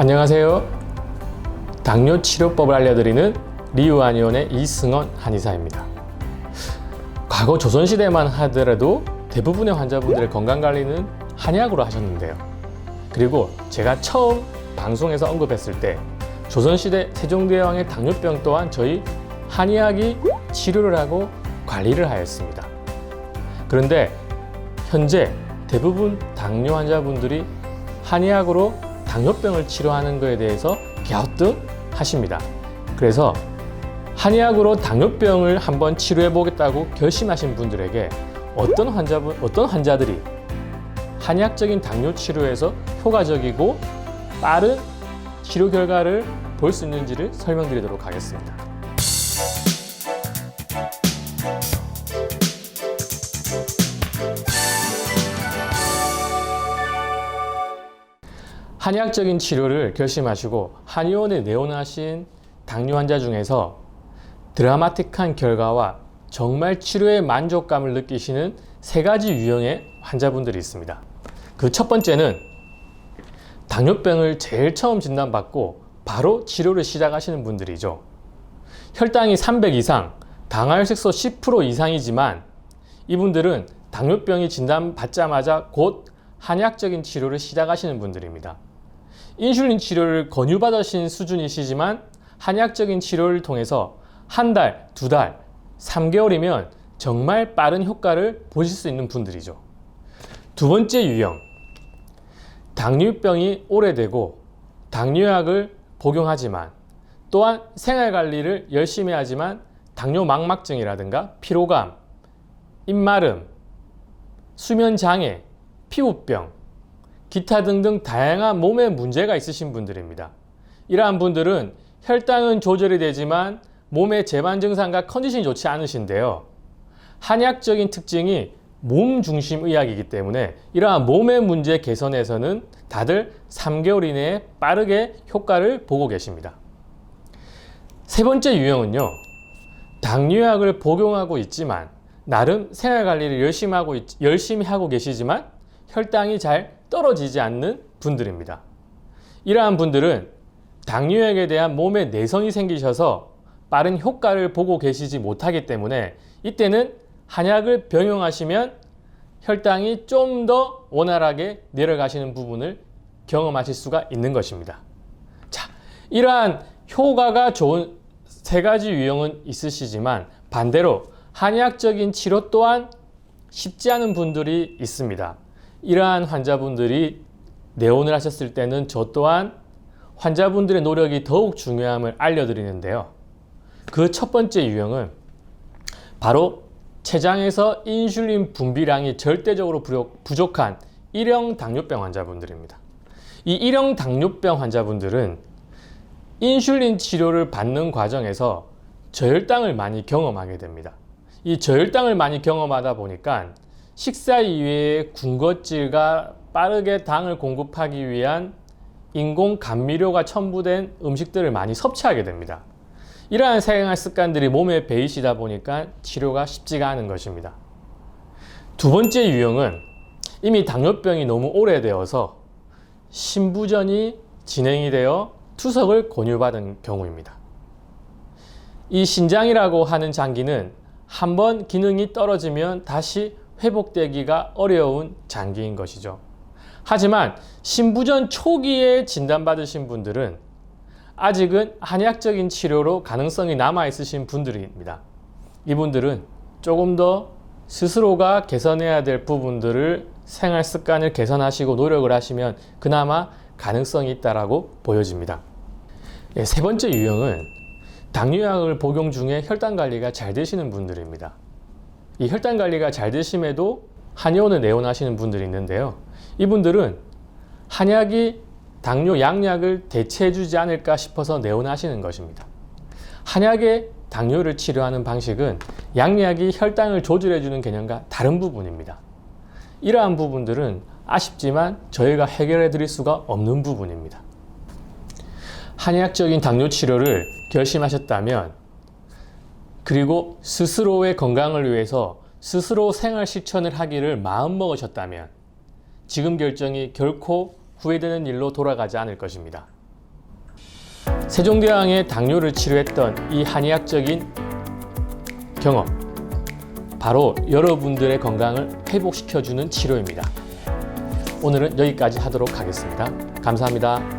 안녕하세요. 당뇨 치료법을 알려드리는 리우한의원의 이승원 한의사입니다. 과거 조선시대만 하더라도 대부분의 환자분들의 건강관리는 한의학으로 하셨는데요. 그리고 제가 처음 방송에서 언급했을 때 조선시대 세종대왕의 당뇨병 또한 저희 한의학이 치료를 하고 관리를 하였습니다. 그런데 현재 대부분 당뇨 환자분들이 한의학으로 당뇨병을 치료하는 것에 대해서 갸우뚱하십니다. 그래서 한의학으로 당뇨병을 한번 치료해 보겠다고 결심하신 분들에게 어떤 환자분, 어떤 환자들이 한의학적인 당뇨 치료에서 효과적이고 빠른 치료 결과를 볼 수 있는지를 설명드리도록 하겠습니다. 한의학적인 치료를 결심하시고 한의원에 내원하신 당뇨 환자 중에서 드라마틱한 결과와 정말 치료의 만족감을 느끼시는 세 가지 유형의 환자분들이 있습니다. 그 첫 번째는 당뇨병을 제일 처음 진단받고 바로 치료를 시작하시는 분들이죠. 혈당이 300 이상, 당화혈색소 10% 이상이지만 이분들은 당뇨병이 진단받자마자 곧 한약적인 치료를 시작하시는 분들입니다. 인슐린 치료를 권유받으신 수준이시지만 한약적인 치료를 통해서 한 달, 두 달, 3개월이면 정말 빠른 효과를 보실 수 있는 분들이죠. 두 번째 유형. 당뇨병이 오래되고 당뇨약을 복용하지만 또한 생활 관리를 열심히 하지만 당뇨 망막증이라든가 피로감, 입마름, 수면 장애, 피부병, 기타 등등 다양한 몸에 문제가 있으신 분들입니다. 이러한 분들은 혈당은 조절이 되지만 몸의 재반 증상과 컨디션이 좋지 않으신데요. 한약적인 특징이 몸 중심 의학이기 때문에 이러한 몸의 문제 개선에서는 다들 3개월 이내에 빠르게 효과를 보고 계십니다. 세 번째 유형은요. 당뇨약을 복용하고 있지만 나름 생활 관리를 열심히 하고 있- 열심히 하고 계시지만 혈당이 잘 떨어지지 않는 분들입니다. 이러한 분들은 당뇨약에 대한 몸의 내성이 생기셔서 빠른 효과를 보고 계시지 못하기 때문에 이때는 한약을 병용하시면 혈당이 좀 더 원활하게 내려가시는 부분을 경험하실 수가 있는 것입니다. 자, 이러한 효과가 좋은 세 가지 유형은 있으시지만 반대로 한의학적인 치료 또한 쉽지 않은 분들이 있습니다. 이러한 환자분들이 내원을 하셨을 때는 저 또한 환자분들의 노력이 더욱 중요함을 알려드리는데요. 그 첫 번째 유형은 바로 췌장에서 인슐린 분비량이 절대적으로 부족- 부족한 일형 당뇨병 환자분들입니다. 이 일형 당뇨병 환자분들은 인슐린 치료를 받는 과정에서 저혈당을 많이 경험하게 됩니다. 이 저혈당을 많이 경험하다 보니까 식사 이외에 군것질과 빠르게 당을 공급하기 위한 인공 감미료가 첨부된 음식들을 많이 섭취하게 됩니다. 이러한 생활 습관들이 몸에 배이시다 보니까 치료가 쉽지가 않은 것입니다. 두 번째 유형은 이미 당뇨병이 너무 오래되어서 신부전이 진행이 되어 투석을 권유받은 경우입니다. 이 신장이라고 하는 장기는 한번 기능이 떨어지면 다시 회복되기가 어려운 장기인 것이죠. 하지만 신부전 초기에 진단받으신 분들은 아직은 한약적인 치료로 가능성이 남아 있으신 분들입니다. 이분들은 조금 더 스스로가 개선해야 될 부분들을 생활 습관을 개선하시고 노력을 하시면 그나마 가능성이 있다라고 보여집니다. 예, 세 번째 유형은 당뇨약을 복용 중에 혈당 관리가 잘 되시는 분들입니다. 이 혈당 관리가 잘 되심에도 한의원을 내원하시는 분들이 있는데요. 이분들은 한약이 당뇨 양약을 대체해주지 않을까 싶어서 내원하시는 것입니다. 한약의 당뇨를 치료하는 방식은 양약이 혈당을 조절해주는 개념과 다른 부분입니다. 이러한 부분들은 아쉽지만 저희가 해결해 드릴 수가 없는 부분입니다. 한의학적인 당뇨 치료를 결심하셨다면 그리고 스스로의 건강을 위해서 스스로 생활 실천을 하기를 마음먹으셨다면 지금 결정이 결코 후회되는 일로 돌아가지 않을 것입니다. 세종대왕의 당뇨를 치료했던 이 한의학적인 경험 바로 여러분들의 건강을 회복시켜주는 치료입니다. 오늘은 여기까지 하도록 하겠습니다. 감사합니다.